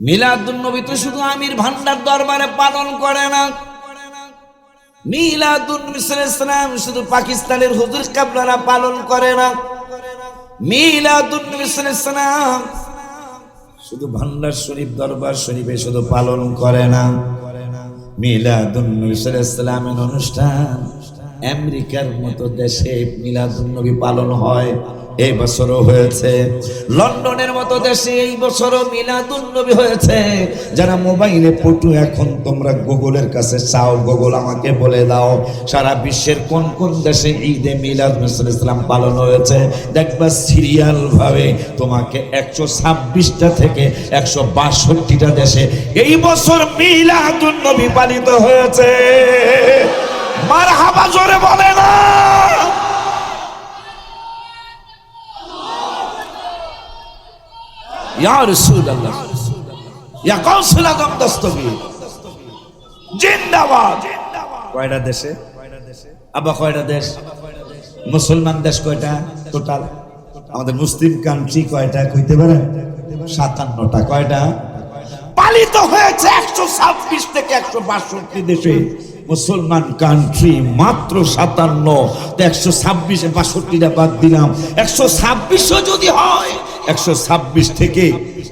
মিলাদুন্নবী তো শুধু আমির ভান্ডার দরবারে পালন করে না। মিলাদুন ইসলাম শুধু পাকিস্তানের হুজুর কাবলারা পালন করে না। মিলাদুন ইসলাম শুধু ভান্ডার শরীফ দরবার শরীফে শুধু পালন করে না। মিলাদুন ইসলামের অনুষ্ঠান আমেরিকার মতো দেশে মিলাদুন্নবী পালন হয়। এই বছরও হয়েছে। লন্ডনের মতো দেশে এই বছরও মিলাদুন্নবী হয়েছে। যারা মোবাইলে পটু, এখন তোমরা গুগলের কাছে চাও, গুগল আমাকে বলে দাও, সারা বিশ্বের কোন কোন দেশে ঈদে মিলাদ ইসলাম পালন হয়েছে, দেখবা সিরিয়াল ভাবে তোমাকে একশো ছাব্বিশটা থেকে একশো বাষট্টিটা দেশে এই বছর মিলাদুন্নবী পালিত হয়েছে। মার হাবা জোরে বলে না ইয়া ইয়া জিন্দাবাদ। কয়টা দেশে? আবার কয়টা দেশ? মুসলমান দেশ কয়টা? টোটাল আমাদের মুসলিম কান্ট্রি কয়টা? কইতে পারে? সাতান্নটা। কয়টা? পালিত হয়েছে একশো ছাব্বিশ থেকে একশো বাষট্টি দেশে। মুসলমান কান্ট্রি মাত্র সাতান্ন। একশো ছাব্বিশে বাষট্টিটা বাদ দিলাম। একশো ছাব্বিশও যদি হয় একশো ছাব্বিশ থেকে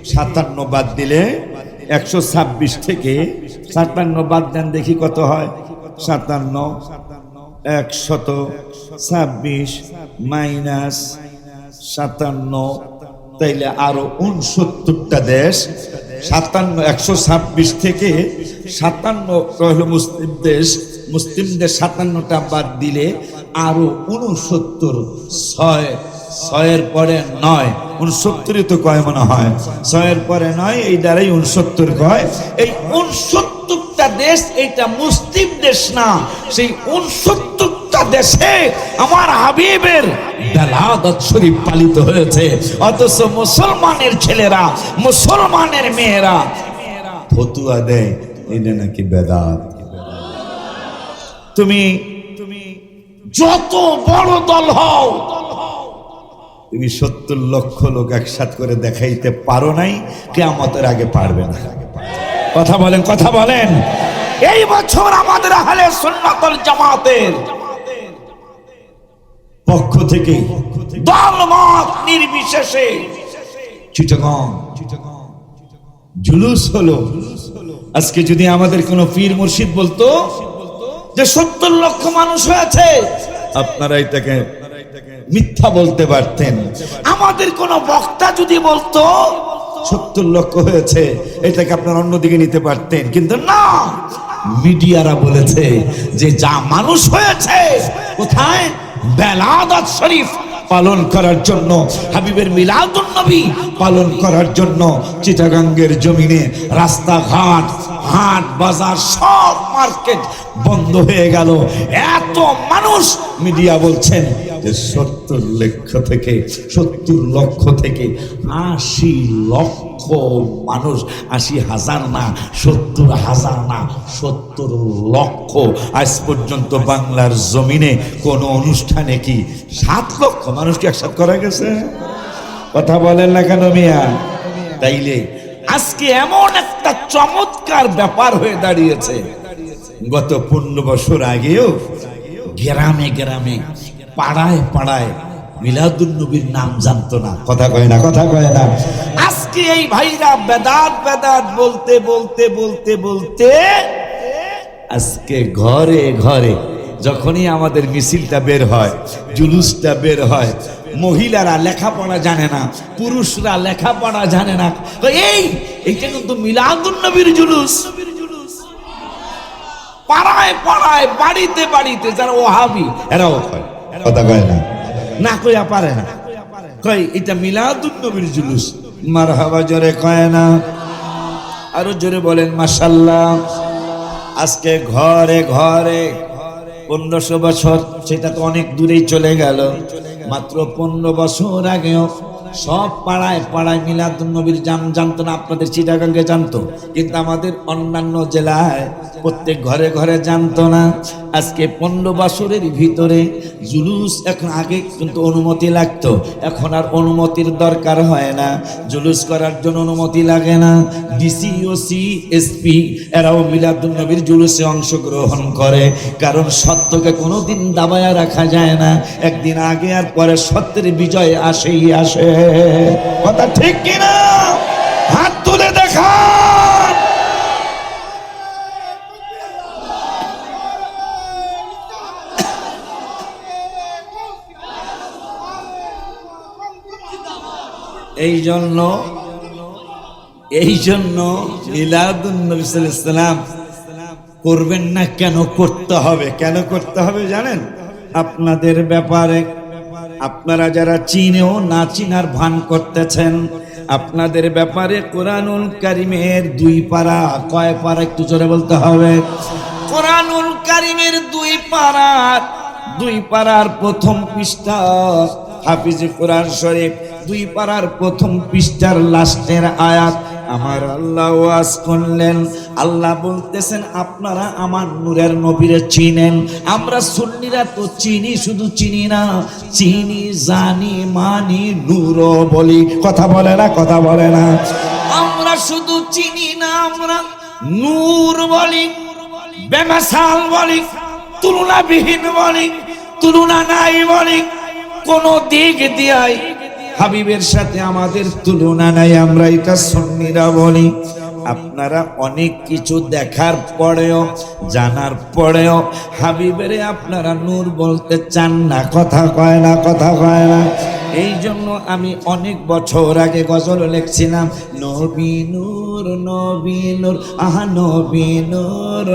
সাতান্ন বাদ দিলে একশো ছাব্বিশ থেকে সাতান্ন বাদ দেন, দেখি কত হয়। সাতান্ন, একশত, ছাব্বিশ মাইনাস সাতান্ন, তাইলে আরও উনসত্তরটা দেশ। সাতান্ন, একশো ছাব্বিশ থেকে সাতান্ন হলো মুসলিম দেশ। মুসলিমদের সাতান্নটা বাদ দিলে আরও উনসত্তর ছয়, ছয়ের পরে নয়। উনসত্তরই তো কয় মনে হয়? ছয়ের পরে নয়, এই দ্বারাই উনসত্তর কয়। এই উনসত্তরটা দেশ, এইটা মুসলিম দেশ না। সেই উনসত্তরটা দেশে আমার হাবিবের বেলাদত শরীফ পালিত হয়েছে। অথচ মুসলমানের ছেলেরা, মুসলমানের মেয়েরা ফতুয়া দেয়। এটা নাকি বেদাত? তুমি তুমি যত বড় দল হও তুমি সত্তর লক্ষ লোক একসাথ করে দেখাইতে পারো নাই, কেয়ামতের আগে পারবে না। কথা বলেন কথা বলেন। এই বছর আমাদের আহলে সুন্নাতুল জামাতের পক্ষ থেকে দল মত নির্বিশেষে চিটগং জুলুস হলো। আজকে যদি আমাদের কোনো পীর মুর্শিদ বলতো যে সত্তর লক্ষ মানুষ হয়েছে আপনারা এটাকে মিথ্যা বলতে পারতেন। আমাদের কোন বক্তা যদি বলতো সত্তর লক্ষ হয়েছে এটাকে আপনারা অন্যদিকে নিতে পারতেন। কিন্তু না মিডিয়ারা বলেছে যে যা মানুষ হয়েছে কোথায়? বেলাদত শরীফ পালন করার জন্য হাবিবের মিলাদুন নবী পালন করার জন্য চিটাগাঙ্গের জমিনে রাস্তাঘাট হাট বাজার সব মার্কেট বন্ধ হয়ে গেল। এত মানুষ মিডিয়া বলছেন যে সত্তর লক্ষ থেকে, সত্তর লক্ষ থেকে আশি লক্ষ মানুষ, আশি হাজার না, সত্তর হাজার না, সত্তর লক্ষ। আজ পর্যন্ত বাংলার জমিনে কোন অনুষ্ঠানে কি সাত লক্ষ মানুষকে একসাথ করা গেছে? কথা বলেন না কেন মিয়া? তাইলে আজকে এমন একটা চমৎকার ব্যাপার হয়ে দাঁড়িয়েছে। গত পনেরো বছর আগেও গ্রামে গ্রামে, পাড়ায় পাড়ায় মিলাদুল নবীর নাম জানতো না। কথা কয় না, কথা কয় না। আজকে এই ভাইরা বেদাত বেদাত বলতে বলতে বলতে বলতে আজকে ঘরে ঘরে যখনই আমাদের মিছিলটা বের হয়, জুলুসটা বের হয়, মহিলারা লেখাপড়া জানে না, পুরুষরা লেখাপড়া জানে না, এই, এইটা কিন্তু মিলাদুল নবীর জুলুস। পাড়ায় পাড়ায় বাড়িতে বাড়িতে যারা ওহাবি এরাও কয় কথা কয় না। না কইয়া পারে না। কয় এটা মিলাদুল নবীর জুলুস। মার হাবা জোরে কয় না। আরও জোরে বলেন মাসাল্লাহ আজকে ঘরে ঘরে পনেরোশো বছর সেটা তো অনেক দূরেই চলে গেল। মাত্র পনেরো বছর আগেও সব পাড়ায় পাড়ায় মিলাদুল নবীর জান জানতো না, আপনাদের চিটাগাঙ্গে জানতো। কিন্তু আমাদের অন্যান্য জেলায় প্রত্যেক ঘরে ঘরে জানতো না। আজকে পনেরো বছরের ভিতরে জুলুস এখন আগে কিন্তু অনুমতি লাগতো। এখন আর অনুমতির দরকার হয় না। জুলুস করার জন্য অনুমতি লাগে না। ডিসি ও সি এসপি এরাও মিলাদুল নবীর জুলুসে অংশগ্রহণ করে। কারণ সত্যকে কোনোদিন দাবায়া রাখা যায় না। একদিন আগে আর পরে সত্যের বিজয় আসেই আসে। কথা ঠিক কিনা? এই জন্য এই জন্য ইলাদুল্লাম করবেন না কেন, করতে হবে। কেন করতে হবে জানেন? আপনাদের ব্যাপারে আপনারা যারা চিনেও না চিনার ভান করতেছেন, আপনাদের ব্যাপারে কোরআনুল কারিমের দুই পারা কয় পারা একটু জোরে বলতে হবে? কোরআনুল কারিমের দুই পারার দুই পারার প্রথম পৃষ্ঠা হাফিজ কোরআন শরীফ। দুই পাড়ার প্রথম পৃষ্ঠার লাস্টের আয়াত। আমার আল্লাহ ওয়াজ করলেন। আল্লাহ বলতেছেন, আপনারা আমার নূরের নবীরে চিনেন। আমরা সুন্নিরা তো চিনি, শুধু চিনি না। চিনি, জানি, মানি নূর বলি। কথা বলে না, কথা বলে না। আমরা শুধু চিনি না, আমরা নূর বলি, বেমাসাল বলি, তুলনাবিহীন বলি, তুলনা নাই বলি, কোন দিক দিয়াই হাবিবের সাথে আমাদের তুলনা নাই, আমরা এটা সন্নিরা বলি। আপনারা অনেক কিছু দেখার পরেও, জানার পরেও হাবিবের আপনারা নূর বলতে চান না, কথা কয় না, কথা কয় না। এই জন্য আমি অনেক বছর আগে গজল লিখছিলাম, নবী নূর নবী নূর, আহা নবী নূর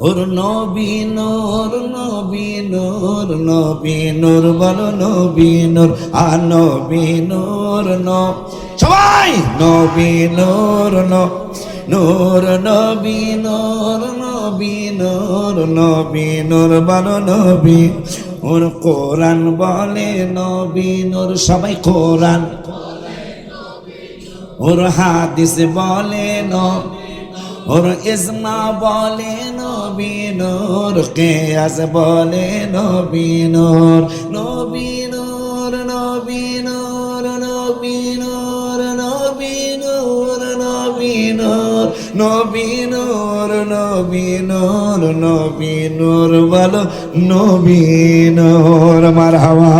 ওর নবী নূর নবী নূর নবী নূর বলো নবী নূর আ নবী নূর ন সবাই নবী নূর ন নূর নবী নূর নবী নূর নবী নূর বলো নবী ওর কোরআন বলে নবী নূর সবাই কোরআন ওর হাদিস বলে নবী ওর ইসমা বলে নবী নূর কেয়াস বলে নবী নূর নবী নূর নবী নূর নবী নূর নবী নূর নবী নূর নবী বলো মারহাবা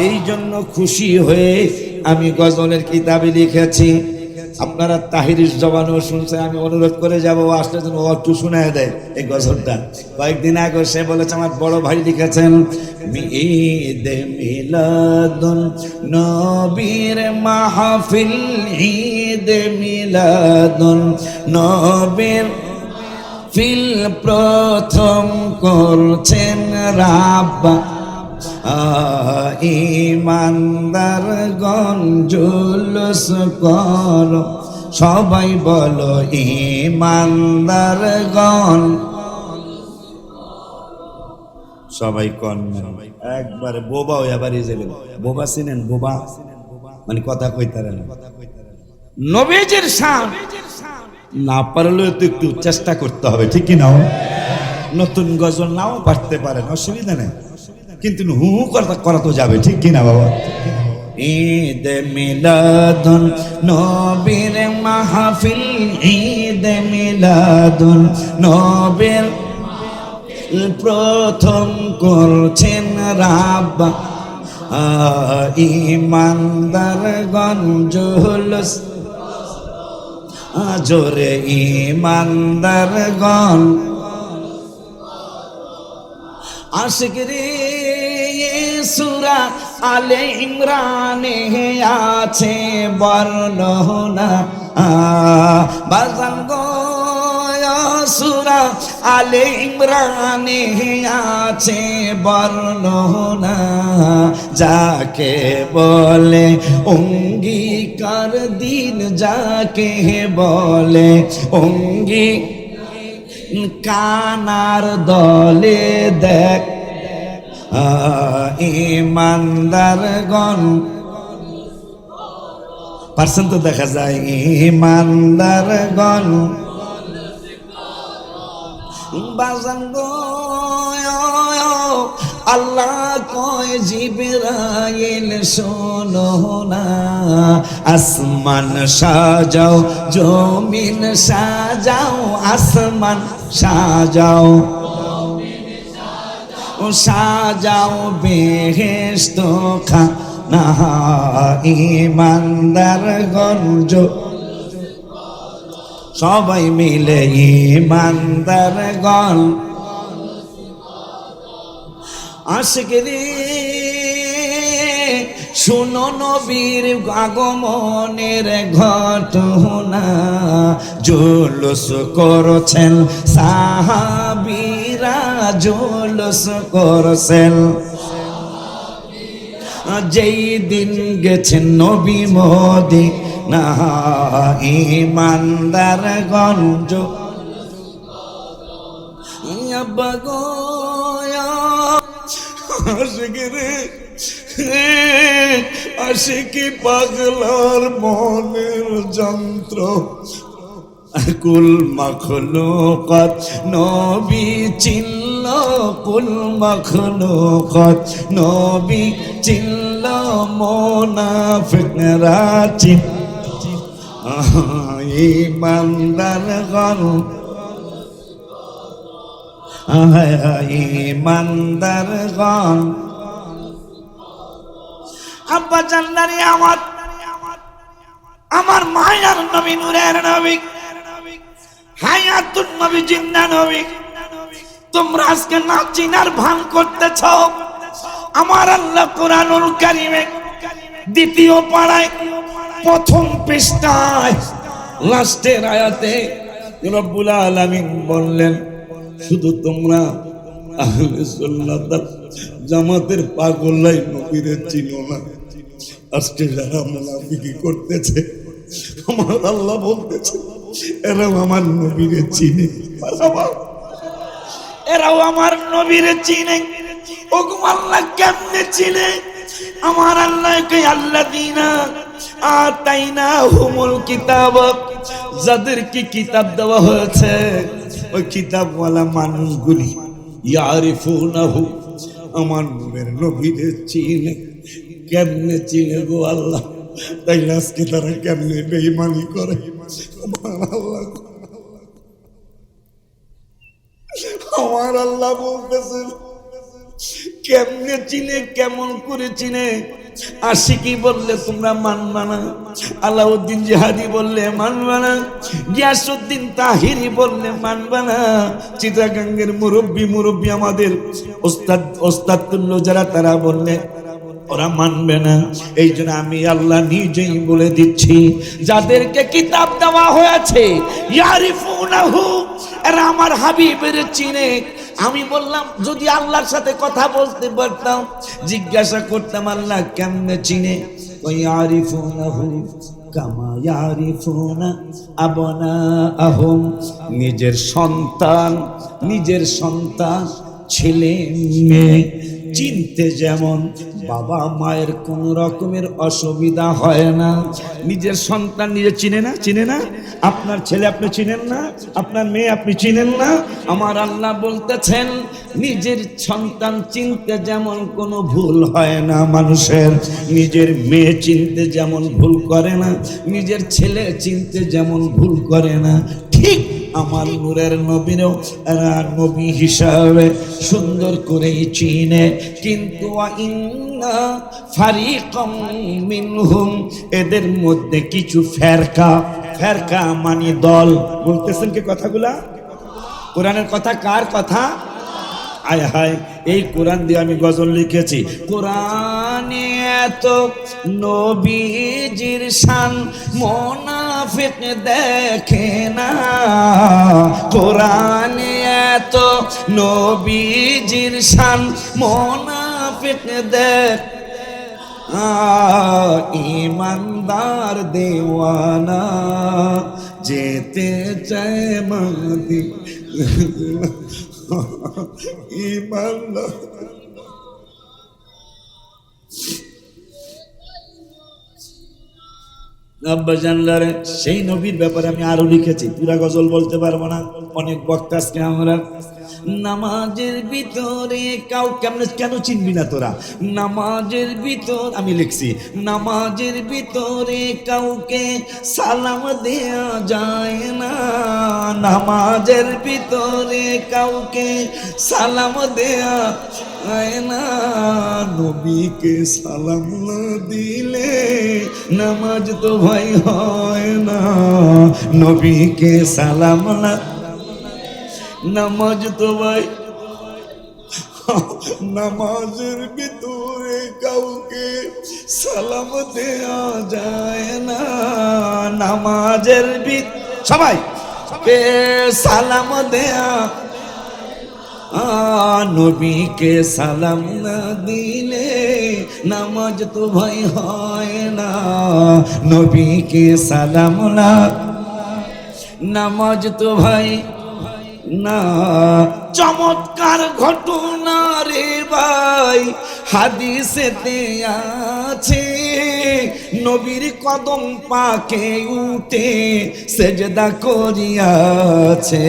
এই জন্য খুশি হয়ে আমি গজলের কিতাবে লিখেছি আপনারা তাহিরিস জবানও শুনছে, আমি অনুরোধ করে যাব আসলে যেন ও একটু শুনে দেয় এই গজলটা। কয়েকদিন আগে সে বলেছে, আমার বড় ভাই লিখেছেন, ঈদ মিলাদুন নবীর মাহফিল, ঈদ মিলাদুন নবীর ফিল প্রথম করছেন রাব্বা। ইমানদার গঞ্জুলস কর। সবাই বলো, ইমানদার গন সবাই কন একবার বোবা হয়ে আবার বোবা চিনেন? বোবা? মানে কথা কইতারেন। নবীজির শান না পারলেও তো একটু চেষ্টা করতে হবে, ঠিক কি নাও নতুন গজল নাও পারতে পারেন, অসুবিধা নেই। কিন্তু হু হু করা তো যাবে, ঠিক কিনা বাবা? ঈদ মিলাদুন নবীর মাহফিল, ঈদ মিলাদুন নবীর প্রথম করছেন রাব্বা। ইমানদার গঞ্জুলস জোরে ইমানদার গন আশিক রে সুরা আলে ইমরানে আছে বর্ণনা বাজান গো সুরা আলে ইমরানে আছে বর্ণনা যাকে বলে অঙ্গীকার দিন, যাকে বলে অঙ্গী কানার দলে দেখ ইমানদার গণ তো দেখা যায় ইমানদার গণ বাজান গো, আল্লাহ কয় জিবরাইল, শোনো না। আসমান সাজাও, জমিন সাজাও, আসমান সাজাও। সাজাও বেহেস্ত খা ইমানদার গঞ্জ সবাই মিলে ইমানদার গল আশিক রে শুনো নবীর আগমনের ঘটনা। জুলুস করছেন সাহাবীরা জুলুস করছেন। যেই দিন গেছেন নবী মোদি না ইমানদার গঞ্জ। আশিকিরে আশিকি পাগলার মনের যন্ত্র। কুল মখলুকত নবী চিল্ল কুল মখলুকত, নবী চিল্ল মোনাফিকরা চিন ইমানদার গণ। ইমানদার গণ। আব্বা জান্নারি আমার। আমার মায়ার নবী, নূরের নবী। হায়াতুন নবী জিন্দা নবী। তোমরা আজকে না চিনার ভান করতেছ? আমার আল্লাহ কোরআনুল কারিমে দ্বিতীয় পাড়ায় প্রথম পৃষ্ঠায় লাস্টের আয়াতে রব্বুল আলামিন বললেন, শুধু তোমরা আহলে সুন্নাত জামাতের পাগলাই নবীরে চিনো না। আজকে যারা মুনাফিকি করতেছে, আমার আল্লাহ বলতেছে, এরাও আমার নবীরে চিনে। এরাও আমার নবীরে চিনে। ওগম আল্লাহ কেমনে চিনে? আমার আল্লাহকে আল্লাহ দিনা আতাইনা হুমুল কিতাব। যাদেরকে কিতাব দেওয়া হয়েছে, ওই কিতাবওয়ালা মানুষগুলি ইয়ারিফুনাহু। আমার নূরের নবীরে চিনে। কেমনে চিনে গো আল্লাহ? তাই আজকে তারা কেমনে বেইমানি করে? আমার আল্লাহ কেমনে চিনে, কেমন করে চিনে? আশিকি বললে, তোমরা মানবা না। আলাউদ্দিন জিহাদি বললে, মানবা না। গিয়াসুদ্দিন তাহিরি বললে, মানবা না। চিটাগাঙ্গের মুরব্বী মুরব্বী আমাদের ওস্তাদ ওস্তাদ তুল্য যারা, তারা বললে, ওরা মানবে না। এই জন্য আমি আল্লাহ নিজেই বলে দিচ্ছি, যাদেরকে কিতাব দেওয়া হয়েছে, ইয়ারিফুনাহু, এরা আমার হাবিবের চিনে। আমি বললাম, যদি আল্লাহর সাথে কথা বলতে পারতাম, জিজ্ঞাসা করতাম, আল্লাহ কেমনে চিনে? নিজের সন্তান নিজের সন্তান, ছেলে, মেয়ে। চিনতে যেমন বাবা মায়ের কোন রকমের অসুবিধা হয় না। নিজের সন্তান নিজে চিনে না? চিনে না? আপনার ছেলে আপনি চিনেন না? আপনার মেয়ে আপনি চিনেন না? আমার আল্লাহ বলতেছেন, নিজের সন্তান চিনতে যেমন কোনো ভুল হয় না মানুষের। নিজের মেয়ে চিনতে যেমন ভুল করে না, নিজের ছেলে চিনতে যেমন ভুল করে না। ঠিক আমার নূরের নবীর এরা নবী হিসাবে সুন্দর করেই চিনে। কিন্তু মিনহুম, এদের মধ্যে কিছু ফেরকা। ফেরকা মানে দল। বলতেছেন কি কথাগুলা? কোরআনের কথা কার কথা? আয় হায়, এই কোরআন দিয়ে আমি গজল লিখেছি। কোরআনে এত নবীজির শান, মোনাফিক দেখে না। কোরআনে এত নবীজির শান, মোনাফিক দেখ ইমানদার দেওয়ানা, যেতে চায় মাদি। ইমানদার আব্বা জানলারে, সেই নবীর ব্যাপারে আমি আরও লিখেছি। পুরা গজল বলতে পারব না। অনেক বক্তা আজকে আমরা নামাজের ভিতরে কাউ কেমন কেন চিনবি না তোরা? নামাজের ভিতর, আমি লিখছি, নামাজের ভিতরে কাউকে সালাম দেয়া যায় না। নামাজের ভিতরে কাউকে সালাম দেয়া যায় না। নবীকে সালাম না দিলে নামাজ তো ভাই হয় না। নবীকে সালাম না নামাজ তো ভাই। নামাজের ভিতরে কাউকে সালাম দেয়া যায় না। নামাজের ভিত সবাই, কে সালাম দেয়া? নবীকে সালাম না দিলে নামাজ তো ভাই হয় না। নবীকে সালাম না নামাজ তো ভাই না। চমৎকার ঘটনা রে ভাই হাদিসেতে আছে। নবীর কদম পাকে উঠে সেজদা করিয়াছে।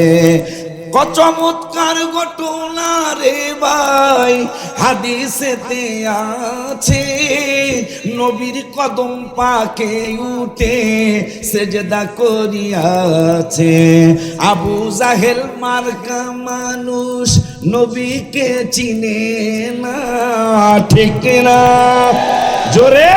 চমৎকার ঘটনা রে ভাই, হাদিসেতে আছে। নবীর কদম পাকে উঠে সেজদা করিয়াছে। আবু জাহেল মার্কা মানুষ নবীকে চিনে না, ঠিক না জোরে!